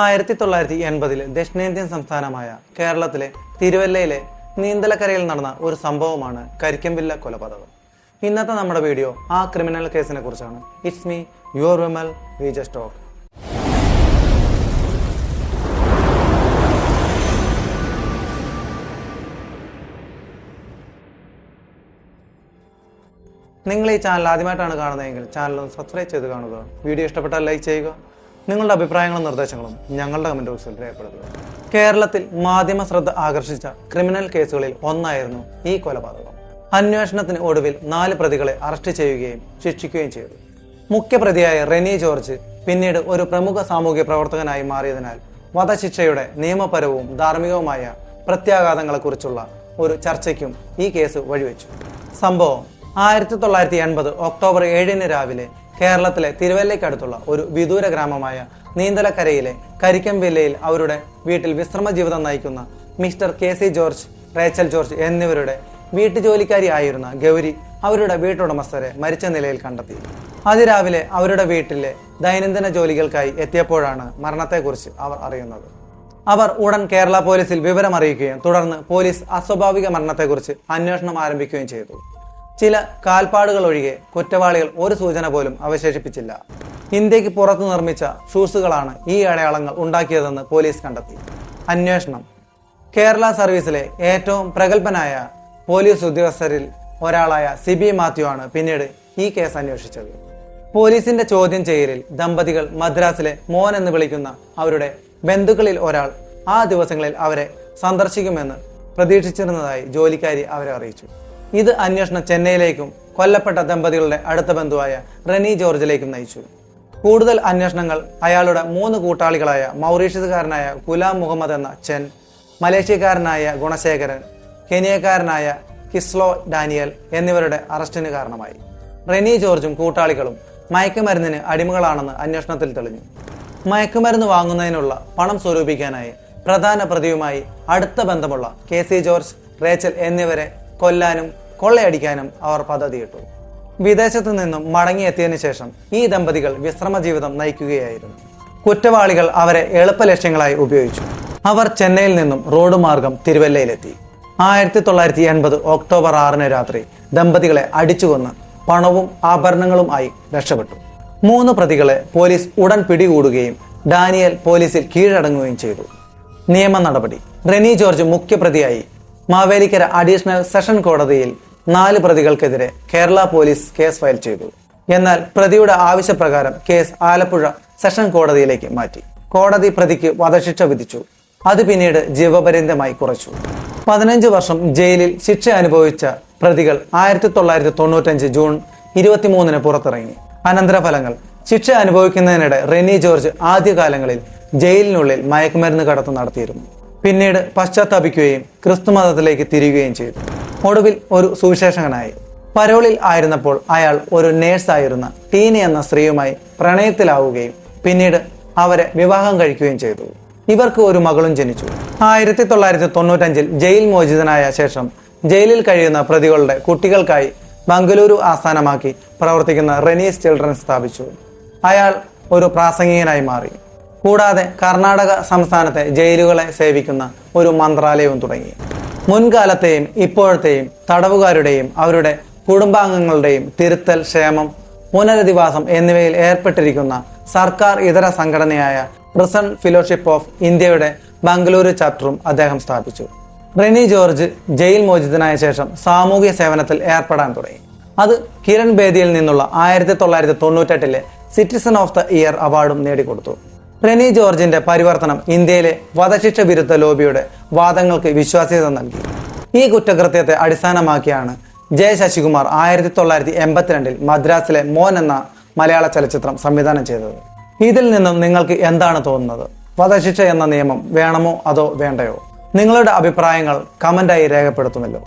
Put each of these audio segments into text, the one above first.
ആയിരത്തി തൊള്ളായിരത്തി എൺപതിൽ ദക്ഷിണേന്ത്യൻ സംസ്ഥാനമായ കേരളത്തിലെ തിരുവല്ലയിലെ നീന്തലക്കരയിൽ നടന്ന ഒരു സംഭവമാണ് കരിക്കമ്പില്ല കൊലപാതകം. ഇന്നത്തെ നമ്മുടെ വീഡിയോ ആ ക്രിമിനൽ കേസിനെ കുറിച്ചാണ്. It's me your Vimal we just talk നിങ്ങൾ ഈ ചാനൽ ആദ്യമായിട്ടാണ് കാണുന്നതെങ്കിൽ ചാനൽ ഒന്ന് സബ്സ്ക്രൈബ് ചെയ്ത് കാണുക. വീഡിയോ ഇഷ്ടപ്പെട്ടാൽ ലൈക്ക് ചെയ്യുക. നിങ്ങളുടെ അഭിപ്രായങ്ങളും നിർദ്ദേശങ്ങളും ഞങ്ങളുടെ കമന്റ് ബോക്സിൽ രേഖപ്പെടുത്തുക. കേരളത്തിൽ മാധ്യമ ശ്രദ്ധ ആകർഷിച്ച ക്രിമിനൽ കേസുകളിൽ ഒന്നായിരുന്നു ഈ കൊലപാതകം. അന്വേഷണത്തിന് ഒടുവിൽ നാല് പ്രതികളെ അറസ്റ്റ് ചെയ്യുകയും ശിക്ഷിക്കുകയും ചെയ്തു. മുഖ്യപ്രതിയായ റെനി ജോർജ് പിന്നീട് ഒരു പ്രമുഖ സാമൂഹ്യ പ്രവർത്തകനായി മാറിയതിനാൽ വധശിക്ഷയുടെ നിയമപരവും ധാർമ്മികവുമായ പ്രത്യാഘാതങ്ങളെക്കുറിച്ചുള്ള ഒരു ചർച്ചയ്ക്കും ഈ കേസ് വഴിവെച്ചു. സംഭവം ആയിരത്തി തൊള്ളായിരത്തി എൺപത് ഒക്ടോബർ ഏഴിന് രാവിലെ കേരളത്തിലെ തിരുവല്ലയ്ക്കടുത്തുള്ള ഒരു വിദൂര ഗ്രാമമായ നീന്തലക്കരയിലെ കരിക്കംവില്ലയിൽ അവരുടെ വീട്ടിൽ വിശ്രമ ജീവിതം നയിക്കുന്ന mister K C George Rachel George എന്നിവരുടെ വീട്ടുജോലിക്കാരി ആയിരുന്ന ഗൗരി അവരുടെ വീട്ടുടമസ്ഥരെ മരിച്ച നിലയിൽ കണ്ടെത്തി. അതിരാവിലെ അവരുടെ വീട്ടിലെ ദൈനംദിന ജോലികൾക്കായി എത്തിയപ്പോഴാണ് മരണത്തെക്കുറിച്ച് അവർ അറിയുന്നത്. അവർ ഉടൻ കേരള പോലീസിൽ വിവരം അറിയിക്കുകയും തുടർന്ന് പോലീസ് അസ്വാഭാവിക മരണത്തെക്കുറിച്ച് അന്വേഷണം ആരംഭിക്കുകയും ചെയ്തു. ചില കാൽപ്പാടുകൾ ഒഴികെ കുറ്റവാളികൾ ഒരു സൂചന പോലും അവശേഷിപ്പിച്ചില്ല. ഇന്ത്യയ്ക്ക് പുറത്തു നിർമ്മിച്ച ഷൂസുകളാണ് ഈ അടയാളങ്ങൾ ഉണ്ടാക്കിയതെന്ന് പോലീസ് കണ്ടെത്തി. അന്വേഷണം. കേരള സർവീസിലെ ഏറ്റവും പ്രഗത്ഭനായ പോലീസ് ഉദ്യോഗസ്ഥരിൽ ഒരാളായ സി ബി മാത്യു ആണ് പിന്നീട് ഈ കേസ് അന്വേഷിച്ചത്. പോലീസിന്റെ ചോദ്യം ചെയ്യലിൽ ദമ്പതികൾ മദ്രാസിലെ മോൻ എന്ന് വിളിക്കുന്ന അവരുടെ ബന്ധുക്കളിൽ ഒരാൾ ആ ദിവസങ്ങളിൽ അവരെ സന്ദർശിക്കുമെന്ന് പ്രതീക്ഷിച്ചിരുന്നതായി ജോലിക്കാരി അവരെ അറിയിച്ചു. ഇത് അന്വേഷണം ചെന്നൈയിലേക്കും കൊല്ലപ്പെട്ട ദമ്പതികളുടെ അടുത്ത ബന്ധുവായ റെനി ജോർജിലേക്കും നയിച്ചു. കൂടുതൽ അന്വേഷണങ്ങൾ അയാളുടെ മൂന്ന് കൂട്ടാളികളായ മൗറീഷ്യസുകാരനായ ഗുലാം മുഹമ്മദ് എന്ന ചെൻ മലേഷ്യക്കാരനായ ഗുണശേഖരൻ കെനിയക്കാരനായ കിസ്ലോ ഡാനിയൽ എന്നിവരുടെ അറസ്റ്റിന് കാരണമായി. റെനി ജോർജും കൂട്ടാളികളും മയക്കുമരുന്നിന് അടിമകളാണെന്ന് അന്വേഷണത്തിൽ തെളിഞ്ഞു. മയക്കുമരുന്ന് വാങ്ങുന്നതിനുള്ള പണം സ്വരൂപിക്കാനായി പ്രധാന പ്രതിയുമായി അടുത്ത ബന്ധമുള്ള കെ സി ജോർജ് റേച്ചൽ എന്നിവരെ കൊല്ലാനും കൊള്ളയടിക്കാനും അവർ പദ്ധതിയിട്ടു. വിദേശത്തു നിന്നും മടങ്ങിയെത്തിയതിനു ശേഷം ഈ ദമ്പതികൾ വിശ്രമ ജീവിതം നയിക്കുകയായിരുന്നു. കുറ്റവാളികൾ അവരെ എളുപ്പ ലക്ഷ്യങ്ങളായി ഉപയോഗിച്ചു. അവർ ചെന്നൈയിൽ നിന്നും റോഡ് മാർഗം തിരുവല്ലയിലെത്തി. ആയിരത്തി തൊള്ളായിരത്തി എൺപത് ഒക്ടോബർ ആറിന് രാത്രി ദമ്പതികളെ അടിച്ചുകൊന്ന് പണവും ആഭരണങ്ങളും ആയി രക്ഷപ്പെട്ടു. മൂന്ന് പ്രതികളെ പോലീസ് ഉടൻ പിടികൂടുകയും ഡാനിയൽ പോലീസിൽ കീഴടങ്ങുകയും ചെയ്തു. നിയമ നടപടി. റെനി ജോർജ് മുഖ്യപ്രതിയായി. മാവേലിക്കര അഡീഷണൽ സെഷൻ കോടതിയിൽ നാല് പ്രതികൾക്കെതിരെ കേരള പോലീസ് കേസ് ഫയൽ ചെയ്തു. എന്നാൽ പ്രതിയുടെ ആവശ്യപ്രകാരം കേസ് ആലപ്പുഴ സെഷൻ കോടതിയിലേക്ക് മാറ്റി. കോടതി പ്രതിക്ക് വധശിക്ഷ വിധിച്ചു. അത് പിന്നീട് ജീവപര്യന്തമായി കുറച്ചു. പതിനഞ്ച് വർഷം ജയിലിൽ ശിക്ഷ അനുഭവിച്ച പ്രതികൾ ആയിരത്തി തൊള്ളായിരത്തി തൊണ്ണൂറ്റഞ്ച് ജൂൺ ഇരുപത്തിമൂന്നിന് പുറത്തിറങ്ങി. അനന്തരഫലങ്ങൾ. ശിക്ഷ അനുഭവിക്കുന്നതിനിടെ റെനി ജോർജ് ആദ്യകാലങ്ങളിൽ ജയിലിനുള്ളിൽ മയക്കുമരുന്ന് കടത്ത് നടത്തിയിരുന്നു. പിന്നീട് പശ്ചാത്താപിക്കുകയും ക്രിസ്തുമതത്തിലേക്ക് തിരികുകയും ചെയ്തു. ഒടുവിൽ ഒരു സുവിശേഷകനായി. പരോളിൽ ആയിരുന്നപ്പോൾ അയാൾ ഒരു നേഴ്സായിരുന്ന ടീനി എന്ന സ്ത്രീയുമായി പ്രണയത്തിലാവുകയും പിന്നീട് അവരെ വിവാഹം കഴിക്കുകയും ചെയ്തു. ഇവർക്ക് ഒരു മകളും ജനിച്ചു. ആയിരത്തി തൊള്ളായിരത്തി തൊണ്ണൂറ്റഞ്ചിൽ ജയിൽ മോചിതനായ ശേഷം ജയിലിൽ കഴിയുന്ന പ്രതികളുടെ കുട്ടികൾക്കായി ബംഗളൂരു ആസ്ഥാനമാക്കി പ്രവർത്തിക്കുന്ന റെനീസ് ചിൽഡ്രൻ സ്ഥാപിച്ചു. അയാൾ ഒരു പ്രാസംഗികനായി മാറി. കൂടാതെ കർണാടക സംസ്ഥാനത്തെ ജയിലുകളെ സേവിക്കുന്ന ഒരു മന്ത്രാലയവും തുടങ്ങി. മുൻകാലത്തെയും ഇപ്പോഴത്തെയും തടവുകാരുടെയും അവരുടെ കുടുംബാംഗങ്ങളുടെയും തിരുത്തൽ ക്ഷേമം പുനരധിവാസം എന്നിവയിൽ ഏർപ്പെട്ടിരിക്കുന്ന സർക്കാർ ഇതര സംഘടനയായ പ്രിസൺ ഫിലോഷിപ്പ് ഓഫ് ഇന്ത്യയുടെ ബംഗളൂരു ചാപ്റ്ററും അദ്ദേഹം സ്ഥാപിച്ചു. റെനി ജോർജ് ജയിൽ മോചിതനായ ശേഷം സാമൂഹ്യ സേവനത്തിൽ ഏർപ്പെടാൻ തുടങ്ങി. അത് കിരൺ ബേദിയിൽ നിന്നുള്ള ആയിരത്തി തൊള്ളായിരത്തി തൊണ്ണൂറ്റെട്ടിലെ സിറ്റിസൺ ഓഫ് ദ ഇയർ അവാർഡും നേടിക്കൊടുത്തു. റെനി ജോർജിന്റെ പരിവർത്തനം ഇന്ത്യയിലെ വധശിക്ഷ വിരുദ്ധ ലോബിയുടെ വാദങ്ങൾക്ക് വിശ്വാസ്യത നൽകി. ഈ കുറ്റകൃത്യത്തെ അടിസ്ഥാനമാക്കിയാണ് ജയ ശശികുമാർ ആയിരത്തി തൊള്ളായിരത്തി എൺപത്തിരണ്ടിൽ മദ്രാസിലെ മോൻ എന്ന മലയാള ചലച്ചിത്രം സംവിധാനം ചെയ്തത്. ഇതിൽ നിന്നും നിങ്ങൾക്ക് എന്താണ് തോന്നുന്നത്? വധശിക്ഷ എന്ന നിയമം വേണമോ അതോ വേണ്ടയോ? നിങ്ങളുടെ അഭിപ്രായങ്ങൾ കമന്റായി രേഖപ്പെടുത്തുമല്ലോ.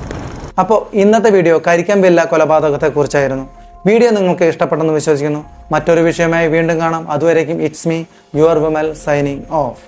അപ്പോൾ ഇന്നത്തെ വീഡിയോ കരിക്കമ്പില്ല കൊലപാതകത്തെക്കുറിച്ചായിരുന്നു. വീഡിയോ നിങ്ങൾക്ക് ഇഷ്ടപ്പെട്ടെന്ന് വിശ്വസിക്കുന്നു. മറ്റൊരു വിഷയമായി വീണ്ടും കാണാം. അതുവരേക്കും it's me your Vimal signing off